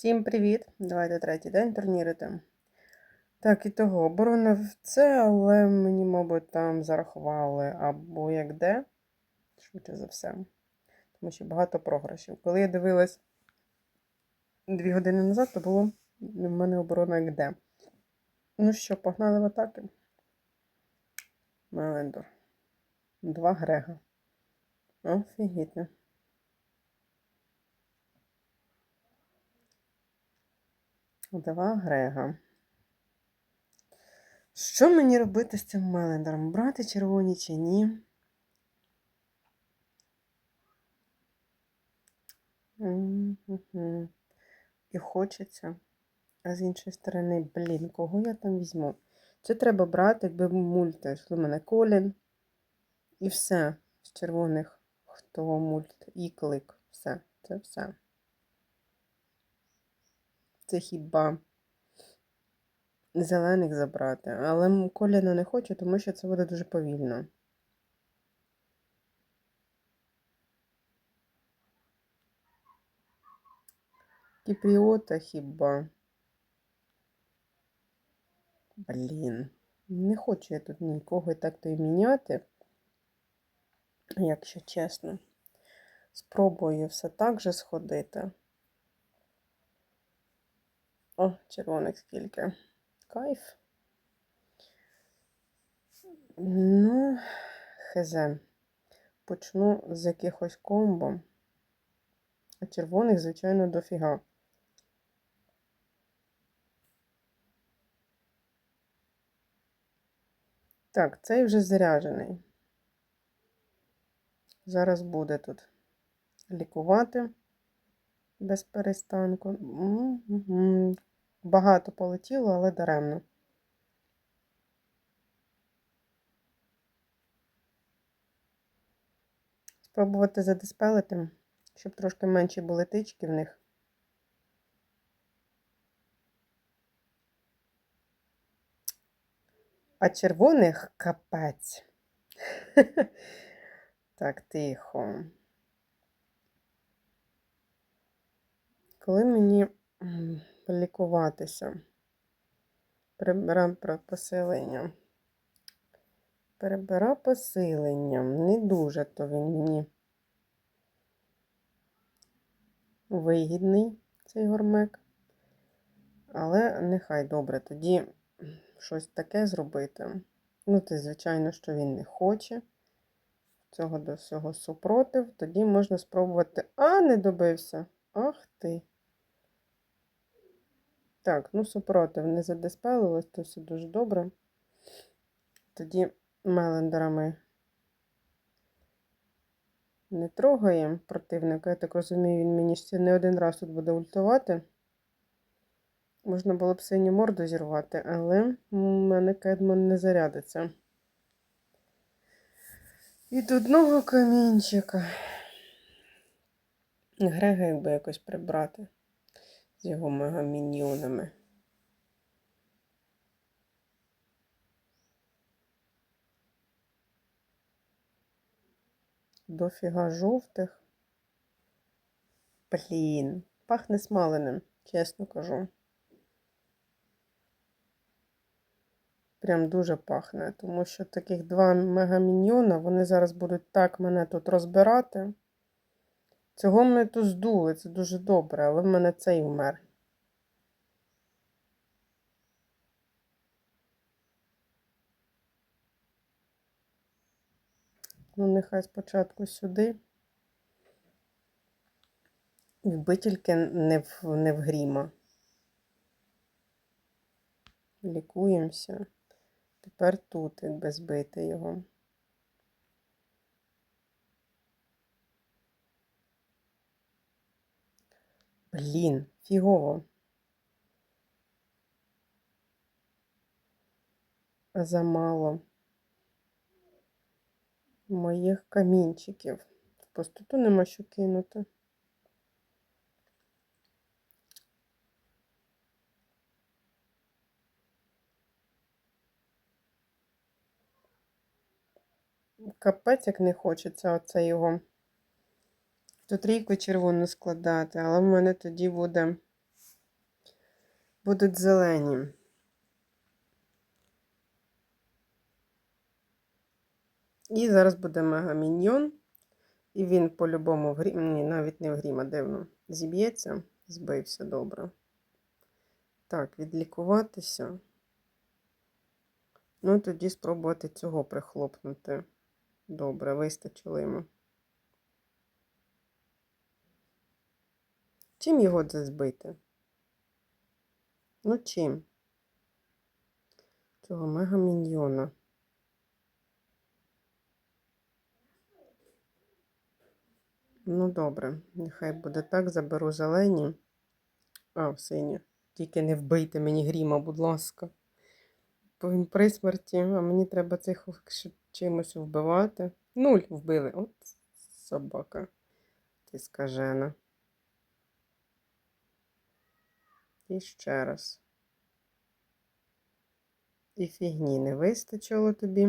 Всім привіт! Давайте третій день турнірити. Так, і того, оборона в це, але мені, мабуть, там зарахували або як де, швидше за все. Тому що багато програшів. Коли я дивилась дві години назад, то було в мене оборона як де. Ну що, погнали в атаки. Мелендор. Два Грега. Офігітно. Два Грега. Що мені робити з цим Мелендером? Брати червоні чи ні? І хочеться. А з іншої сторони, блін, кого я там візьму? Це треба брати, якби мульти. У мене Колін. І все. З червоних, хто мульт, і клик. Все, це все. Це хіба зелених забрати. Але коліна не хочу, тому що це буде дуже повільно. Кіпріота хіба. Блін. Не хочу я тут нікого і так то і міняти, якщо чесно. Спробую все так же сходити. О, червоних скільки. Кайф. Ну, хз. Почну з якихось комбо. А червоних, звичайно, дофіга. Так, цей вже заряджений. Зараз буде тут лікувати без перестанку. Багато полетіло, але даремно. Спробувати задиспелити, щоб трошки менші були тички в них. А червоних капець. Так, тихо. Коли мені лікуватися? Прибирам про посилення. Перебира посиленням. Не дуже то він мені вигідний, цей гормек. Але нехай добре, тоді щось таке зробити. Ну, ти, звичайно, що він не хоче. Цього до всього супротив. Тоді можна спробувати. А, не добився. Ах ти. Так, ну супротив не задиспелилось, то все дуже добре. Тоді мелендерами не трогаємо противника. Я так розумію, він мені ще не один раз тут буде ультувати. Можна було б синю морду зірвати, але у мене кедман не зарядиться. Від одного камінчика. Грега якби якось прибрати з його мегаміньйонами. Дофіга жовтих. Блін, пахне смаленим, чесно кажу. Прям дуже пахне, тому що таких два мегаміньйона, вони зараз будуть так мене тут розбирати. Цього ми тут здули, це дуже добре, але в мене цей вмер. Ну, нехай спочатку сюди. Вби тільки не в, не в гріма. Лікуємося. Тепер тут, якби збити його. Блін, фігово. Замало моїх камінчиків. В пустоту нема що кинути. Капець, як не хочеться оце його. Тут трійку червону складати, але в мене тоді буде будуть зелені. І зараз буде мегаміньйон. І він по-любому в грім, ні, навіть не в грім, а дивно. Зіб'ється, збився добре. Так, відлікуватися. Ну, тоді спробувати цього прихлопнути. Добре, вистачило йому. Чим його це збити? Ну, чим? Цього мегаміньйона. Ну, добре, нехай буде так, заберу зелені. А, сині. Тільки не вбийте мені гріма, будь ласка. Бо він при смерті, а мені треба цих чимось вбивати. Нуль вбили. От собака. Ти скажена. І ще раз. І фігні не вистачило тобі.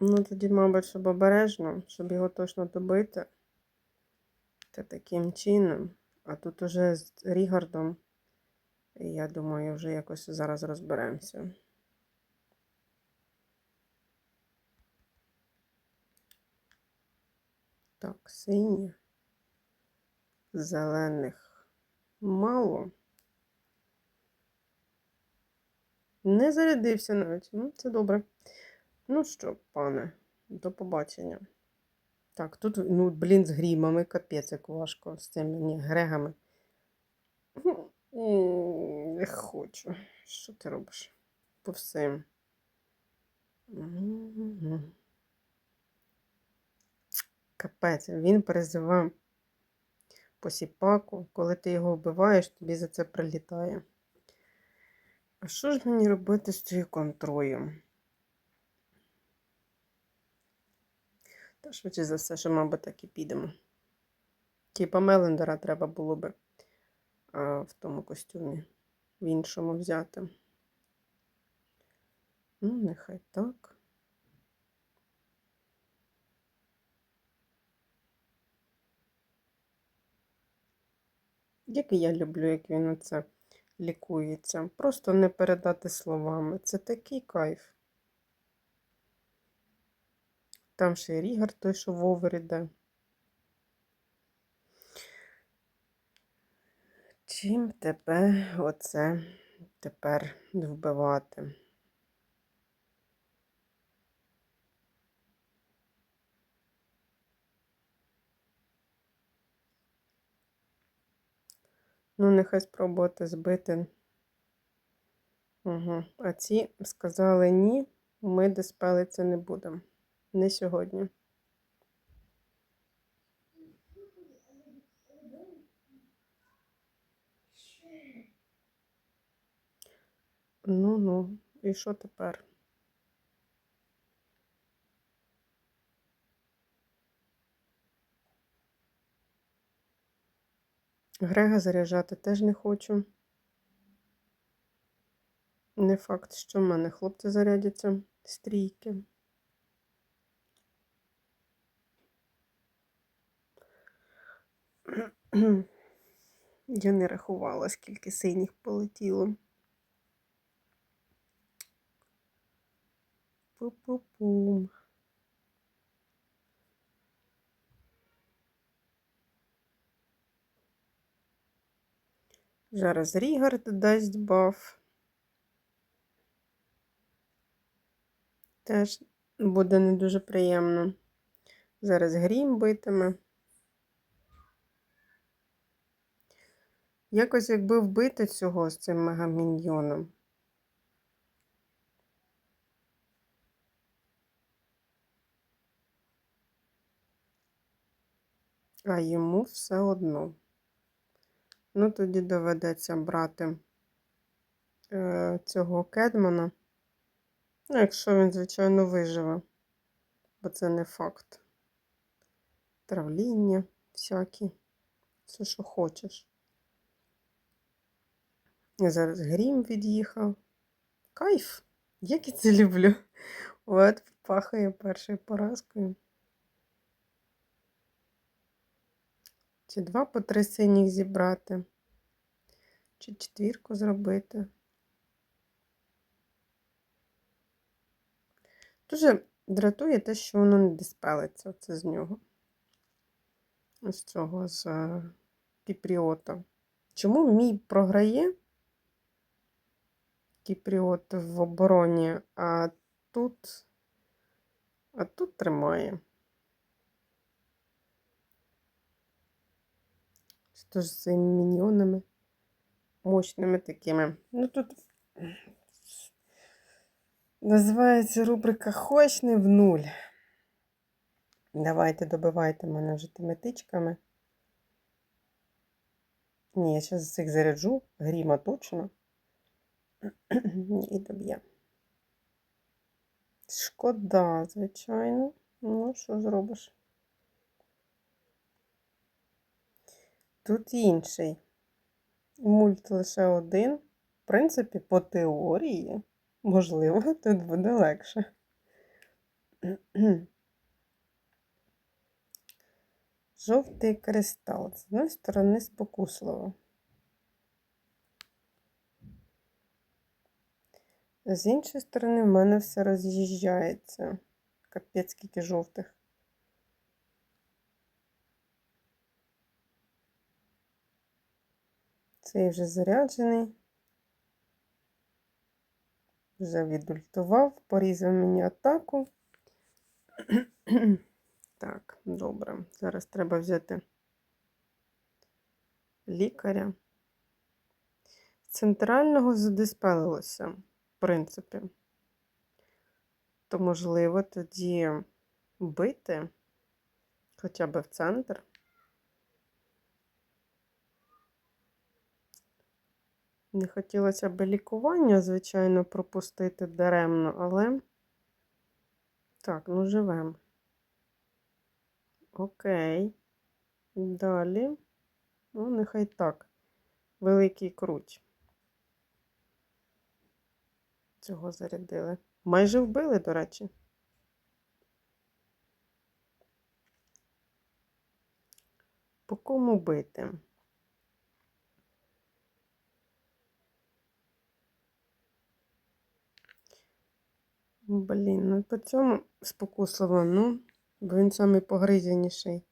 Ну, тоді, мабуть, щоб обережно, щоб його точно добити. Та таким чином. А тут уже з Рігардом, я думаю, вже якось зараз розберемося. Так, сині. Зелених мало. Не зарядився навіть. Ну, це добре. Ну що, пане, до побачення. Так, тут, ну, блін, з грімами, капець, як важко з цими ні, грегами. Не хочу. Що ти робиш? По всім. Капець, він перезивав посіпаку. Коли ти його вбиваєш, тобі за це прилітає. А що ж мені робити з цією контрою? Та швидше за все, що, мабуть, так і підемо. Типа Мелендера треба було би а, в тому костюмі в іншому взяти. Ну, нехай так. Як я люблю, як він оце лікується. Просто не передати словами. Це такий кайф. Там ще й Рігар той, що вовер іде. Чим тебе оце тепер вбивати? Ну, нехай спробувати збити. Угу. А ці сказали ні, ми диспелиться не будемо. Не сьогодні. Ну ну, і що тепер? Грега заряджати теж не хочу. Не факт, що в мене хлопці зарядяться стрійки. Я не рахувала, скільки синіх полетіло. Пу-пу-пум. Зараз Рігард дасть баф. Теж буде не дуже приємно. Зараз грім битиме. Якось якби вбити цього з цим мегаміньйоном. А йому все одно. Ну, тоді доведеться брати е, цього кедмана. Ну, якщо він, звичайно, виживе, бо це не факт. Травління всякі, все, що хочеш. Зараз грім від'їхав. Кайф! Як я це люблю. От пахає першою поразкою. Чи два по три синіх зібрати, чи четвірку зробити. Дуже дратує те, що воно не диспелиться оце з нього. Ось цього з е, кіпріота. Чому мій програє кіпріот в обороні, а тут, а тут тримає. Що ж з міньйонами мощними такими. Ну тут називається рубрика Хоч не в нуль. Давайте добивайте мене вже тими тичками. Ні, я зараз цих заряджу, гріма точно. І доб'є. Шкода, звичайно. Ну, що зробиш? Тут інший. Мульт лише один. В принципі, по теорії, можливо, тут буде легше. Жовтий кристал. З однієї сторони спокусливо. З іншої сторони, в мене все роз'їжджається. Капець скільки жовтих. Цей вже заряджений. Вже відультував, порізав мені атаку. Так, добре. Зараз треба взяти лікаря. Центрального задиспелилося, в принципі. То, можливо, тоді бити хоча б в центр. Не хотілося б лікування, звичайно, пропустити даремно, але так, ну живемо. Окей. Далі. Ну, нехай так. Великий круть. Цього зарядили. Майже вбили, до речі. По кому бити? Блін, ну по цьому спокусливо, ну, бо він самий погризяніший.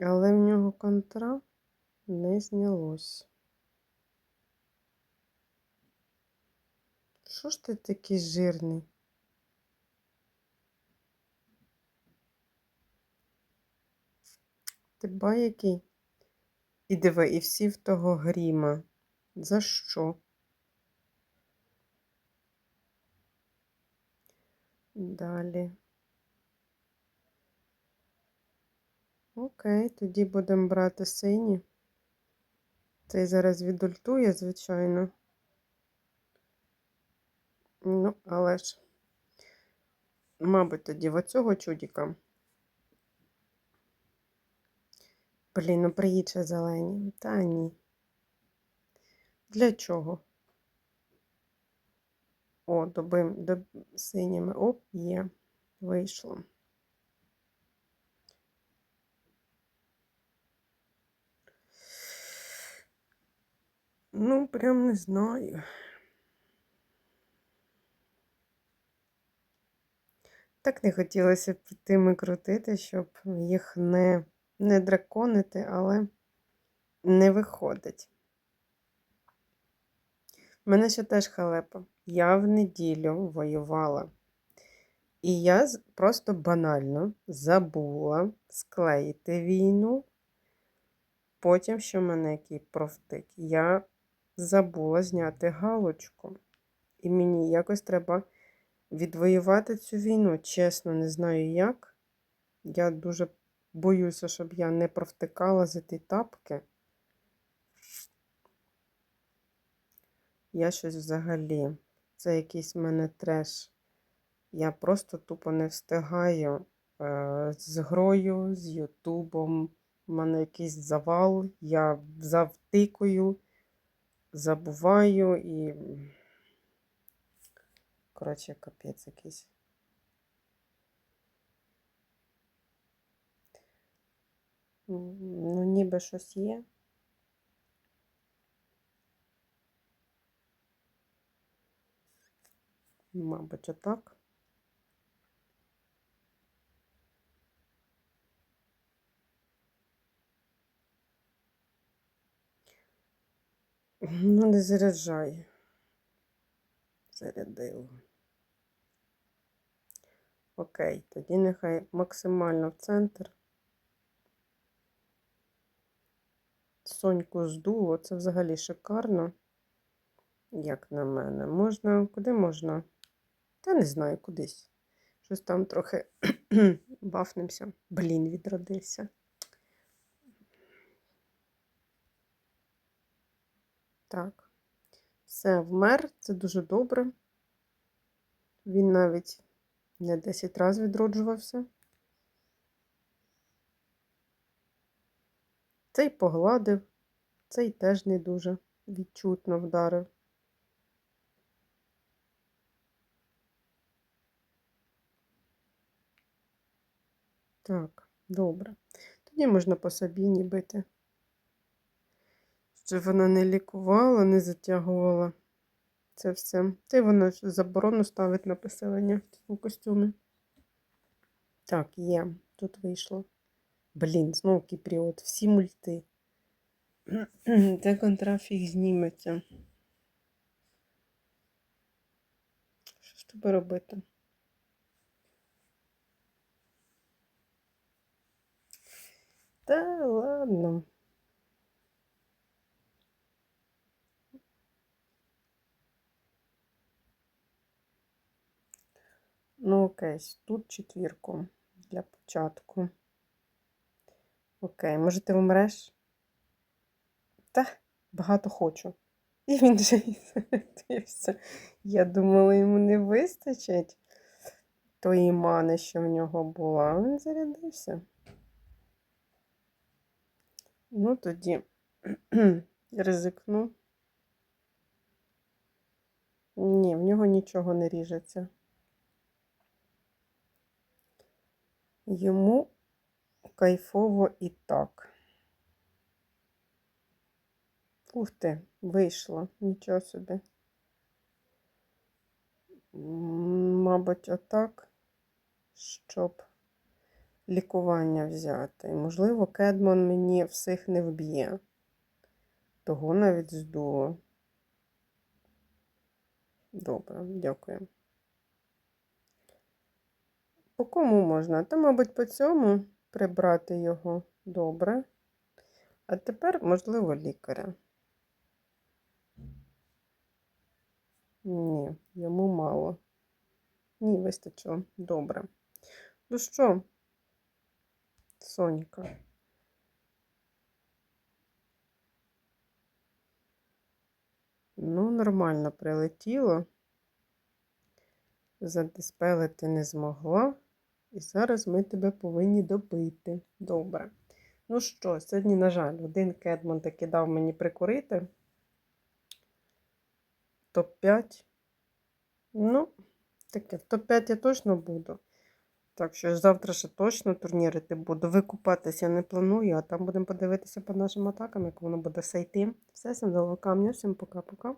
Але в нього контра не знялось. Що ж ти такий жирний? Ти ба який? І диви, і всі в того гріма. За що? Далі. Окей, тоді будемо брати сині. Цей зараз відультує, звичайно. Ну, але ж, мабуть, тоді в оцього чудіка. Блін, ну приїдше зелені. Та ні. Для чого? О, добим доб... синіми. Оп, є. Вийшло. Ну, прям не знаю. Так не хотілося б тими крутити, щоб їх не, не драконити, але не виходить. У мене ще теж халепа. Я в неділю воювала. І я просто банально забула склеїти війну. Потім, що в мене який профтик, я забула зняти галочку. І мені якось треба відвоювати цю війну. Чесно, не знаю як. Я дуже боюся, щоб я не провтикала за ті тапки. Я щось взагалі. Це якийсь в мене треш. Я просто тупо не встигаю е, з грою, з Ютубом. У мене якийсь завал, я завтикую, забуваю і. Коротше, капець якийсь. Ну, ніби щось є. Мабуть, отак. Ну, не заряджай. Зарядило. Окей, тоді нехай максимально в центр. Соньку здуло, це взагалі шикарно, як на мене. Можна, куди можна? Та не знаю, кудись. Щось там трохи бафнемося. Блін, відродився. Так. Все, вмер, це дуже добре. Він навіть не 10 разів відроджувався. Цей погладив, цей теж не дуже відчутно вдарив. Так, добре. Тоді можна по Сабіні бити. Щоб вона не лікувала, не затягувала це все. Та й вона заборону ставить на поселення в цьому костюмі. Так, є, тут вийшло. Блін, знову кіпріот, всі мульти. Це контрафік зніметься. Що ж тобі робити? Та ладно. Ну, окей, тут четвірку для початку. Окей, може ти вмреш? Та, багато хочу. І він же і зарядився. Я думала, йому не вистачить тої мани, що в нього була. Він зарядився. Ну, тоді ризикну. Ні, в нього нічого не ріжеться. Йому кайфово і так. Ух ти, вийшло, нічого собі. Мабуть, отак, щоб лікування взяти. Можливо, Кедмон мені всіх не вб'є. Того навіть здуло. Добре, дякую. По кому можна? Та, мабуть, по цьому прибрати його добре. А тепер, можливо, лікаря. Ні, йому мало. Ні, вистачило. Добре. Ну що, Сонька? Ну, нормально прилетіло. Задиспелити не змогла. І зараз ми тебе повинні добити. Добре. Ну що, сьогодні, на жаль, один Кедмон таки дав мені прикурити. Топ-5. Ну, таке, в топ-5 я точно буду. Так що завтра ще точно турнірити буду. Викупатися не планую, а там будемо подивитися по нашим атакам, як воно буде все йти. Все, всім до камня, всім пока-пока.